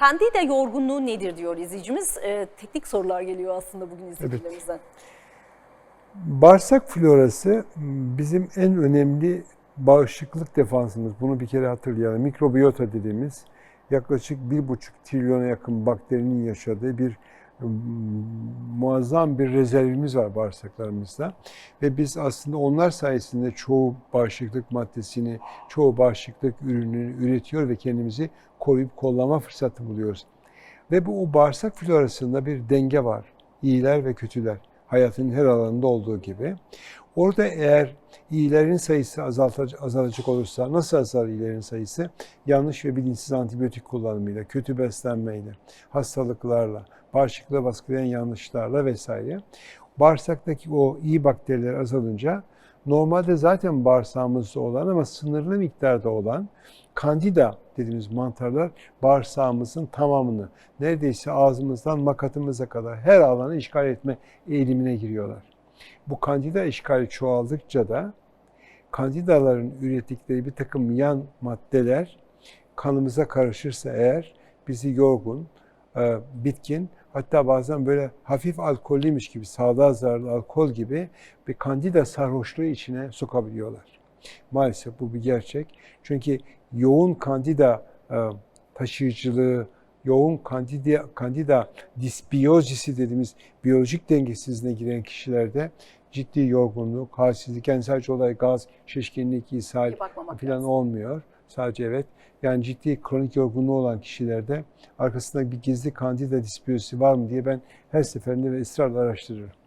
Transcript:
Kandida yorgunluğu nedir diyor izleyicimiz. Ee, teknik sorular geliyor aslında bugün izleyicilerimizden. Bağırsak florası bizim en önemli bağışıklık defansımız. Bunu bir kere hatırlayalım. Mikrobiyota dediğimiz yaklaşık bir buçuk trilyona yakın bakterinin yaşadığı bir mm, muazzam bir rezervimiz var bağırsaklarımızda. Ve biz aslında onlar sayesinde çoğu bağışıklık maddesini, çoğu bağışıklık ürününü üretiyor ve kendimizi koruyup kollama fırsatı buluyoruz. Ve bu bağırsak florasında bir denge var. İyiler ve kötüler. Hayatın her alanında olduğu gibi. Orada eğer iyilerin sayısı azalacak olursa nasıl azalır iyilerin sayısı? Yanlış ve bilinçsiz antibiyotik kullanımıyla, kötü beslenmeyle, hastalıklarla, bağışıklığı baskılayan yanlışlarla vesaire. Bağırsaktaki o iyi bakteriler azalınca normalde zaten bağırsağımızda olan ama sınırlı miktarda olan kandida dediğimiz mantarlar bağırsağımızın tamamını neredeyse ağzımızdan makatımıza kadar her alanı işgal etme eğilimine giriyorlar. Bu kandida işgali çoğaldıkça da kandidaların ürettikleri bir takım yan maddeler kanımıza karışırsa eğer bizi yorgun, e, bitkin hatta bazen böyle hafif alkollüymüş gibi, sağlığa zararlı alkol gibi bir kandida sarhoşluğu içine sokabiliyorlar. Maalesef bu bir gerçek. Çünkü yoğun kandida e, taşıyıcılığı, yoğun kandida, kandida disbiyozisi dediğimiz biyolojik dengesizliğine giren kişilerde ciddi yorgunluk, halsizlik, yani sadece olay gaz, şişkinlik, ishal falan lazım. olmuyor. Sadece evet. Yani ciddi kronik yorgunluğu olan kişilerde arkasında bir gizli kandida disbiyozisi var mı diye ben her seferinde ve ısrarla araştırıyorum.